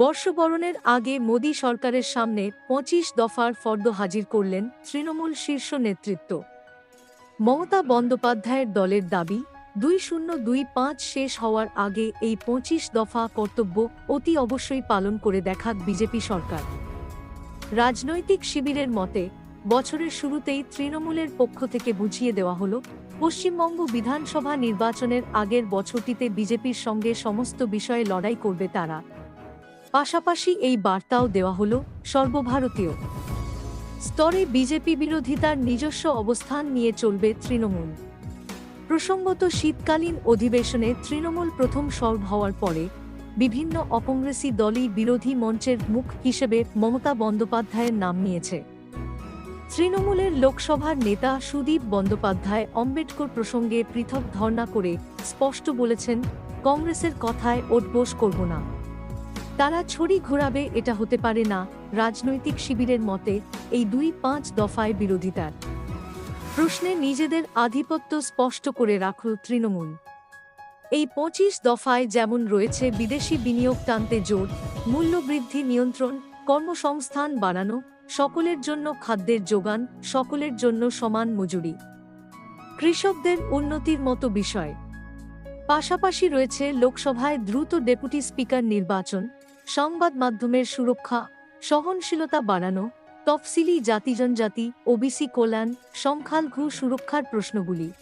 বর্ষবরণের আগে মোদী সরকারের সামনে পঁচিশ দফার ফর্দ হাজির করলেন তৃণমূল শীর্ষ নেতৃত্ব। মমতা বন্দ্যোপাধ্যায়ের দলের দাবি, দুই শূন্য দুই পাঁচ শেষ হওয়ার আগে এই পঁচিশ দফা কর্তব্য অতি অবশ্যই পালন করে দেখাক বিজেপি সরকার। রাজনৈতিক শিবিরের মতে, বছরের শুরুতেই তৃণমূলের পক্ষ থেকে বুঝিয়ে দেওয়া হলো, পশ্চিমবঙ্গ বিধানসভা নির্বাচনের আগের বছরটিতে বিজেপির সঙ্গে সমস্ত বিষয়ে লড়াই করবে তারা। পাশাপাশি এই বার্তাও দেওয়া হল সর্বভারতীয়। স্তরে বিজেপি বিরোধিতার নিজস্ব অবস্থান নিয়ে চলবে তৃণমূল। প্রসঙ্গত শীতকালীন অধিবেশনে তৃণমূল প্রথম সর্ব হওয়ার পরে বিভিন্ন অকংগ্রেসি দলই বিরোধী মঞ্চের মুখ হিসেবে মমতা বন্দ্যোপাধ্যায়ের নাম নিয়েছে। তৃণমূলের লোকসভার নেতা সুদীপ বন্দ্যোপাধ্যায় অম্বেদকর প্রসঙ্গে পৃথক ধর্ণা করে স্পষ্ট বলেছেন, কংগ্রেসের কথায় ওটবোস করব না। তারা ছড়ি ঘোরাবে, এটা হতে পারে না। রাজনৈতিক শিবিরের মতে, এই দুই পাঁচ দফায় বিরোধিতার প্রশ্নে নিজেদের আধিপত্য স্পষ্ট করে রাখল তৃণমূল। এই পঁচিশ দফায় যেমন রয়েছে বিদেশি বিনিয়োগ টানতে জোর, মূল্যবৃদ্ধি নিয়ন্ত্রণ, কর্মসংস্থান বাড়ানো, সকলের জন্য খাদ্যের যোগান, সকলের জন্য সমান মজুরি। কৃষকদের উন্নতির মতো বিষয়। পাশাপাশি রয়েছে লোকসভায় দ্রুত ডেপুটি স্পিকার নির্বাচন, সংবাদ মাধ্যমের সুরক্ষা, সহনশীলতা বাড়ানো, তফসিলি জাতি জনজাতি ওবিসি কল্যাণ, সংখ্যালঘু সুরক্ষার প্রশ্নগুলি।